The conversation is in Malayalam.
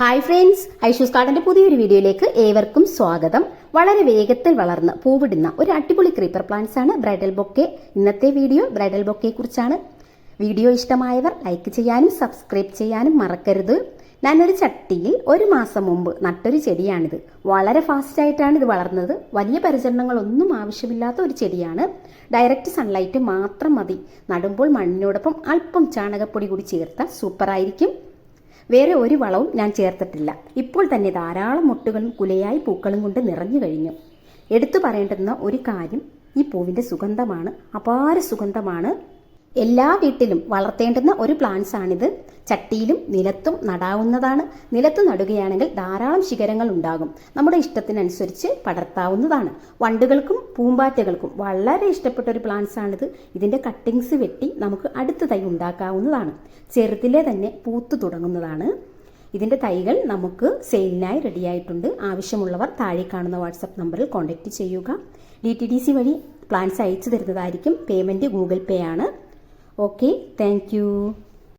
ഹായ് ഫ്രണ്ട്സ് ഐഷൂസ് കാർഡിന്റെ പുതിയൊരു വീഡിയോയിലേക്ക് ഏവർക്കും സ്വാഗതം. വളരെ വേഗത്തിൽ വളർന്ന് പൂവിടുന്ന ഒരു അടിപൊളി ക്രീപ്പർ പ്ലാന്റ്സ് ആണ് ബ്രൈഡൽ ബൊക്കെ ഇന്നത്തെ വീഡിയോ ബ്രൈഡൽ ബൊക്കെ കുറിച്ചാണ്. വീഡിയോ ഇഷ്ടമായവർ ലൈക്ക് ചെയ്യാനും സബ്സ്ക്രൈബ് ചെയ്യാനും മറക്കരുത്. ഞാനൊരു ചട്ടിയിൽ ഒരു മാസം മുമ്പ് നട്ടൊരു ചെടിയാണിത്. വളരെ ഫാസ്റ്റായിട്ടാണ് ഇത് വളർന്നത്. വലിയ പരിചരണങ്ങളൊന്നും ആവശ്യമില്ലാത്ത ഒരു ചെടിയാണ്. ഡയറക്റ്റ് സൺലൈറ്റ് മാത്രം മതി. നടുമ്പോൾ മണ്ണിനോടൊപ്പം അല്പം ചാണകപ്പൊടി കൂടി ചേർത്താൽ സൂപ്പറായിരിക്കും വേറെ ഒരു വളവും ഞാൻ ചേർത്തിട്ടില്ല. ഇപ്പോൾ തന്നെ ധാരാളം മുട്ടുകളും കുലയായി പൂക്കളും കൊണ്ട് നിറഞ്ഞു കഴിഞ്ഞു. എടുത്തു പറയേണ്ടുന്ന ഒരു കാര്യം ഈ പൂവിന്റെ സുഗന്ധമാണ്. അപാര സുഗന്ധമാണ് എല്ലാ വീട്ടിലും വളർത്തേണ്ടുന്ന ഒരു പ്ലാന്റ്സ് ആണിത്. ചട്ടിയിലും നിലത്തും നടാവുന്നതാണ്. നിലത്ത് നടുകയാണെങ്കിൽ ധാരാളം ശിഖരങ്ങൾ ഉണ്ടാകും. നമ്മുടെ ഇഷ്ടത്തിനനുസരിച്ച് പടർത്താവുന്നതാണ്. വണ്ടുകൾക്കും പൂമ്പാറ്റകൾക്കും വളരെ ഇഷ്ടപ്പെട്ട ഒരു പ്ലാന്റ്സ് ആണിത്. ഇതിന്റെ കട്ടിങ്സ് വെട്ടി നമുക്ക് അടുത്ത തൈ ഉണ്ടാക്കാവുന്നതാണ്. ചെറുതിലെ തന്നെ പൂത്തു തുടങ്ങുന്നതാണ്. ഇതിന്റെ തൈകൾ നമുക്ക് സെയിലിനായി റെഡിയായിട്ടുണ്ട് ആവശ്യമുള്ളവർ താഴെ കാണുന്ന വാട്സപ്പ് നമ്പറിൽ കോൺടാക്റ്റ് ചെയ്യുക. ഡി ടി ഡി സി വഴി പ്ലാൻസ് അയച്ചു തരുന്നതായിരിക്കും. പേയ്മെന്റ് ഗൂഗിൾ പേ ആണ്. Okay, thank you.